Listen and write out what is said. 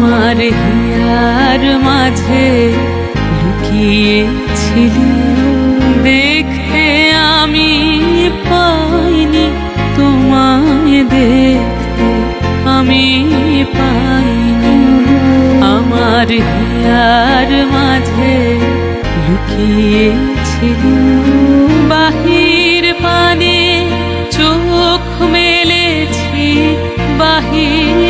আমার হিয়ার মাঝে লুকিয়েছিলি। দেখে আমি পাইনি তোমায় দেখতে, আমি পাইনি আমার হিয়ার মাঝে লুকিয়েছিলি। বাহির পানে চোখ মেলেছি, বাহির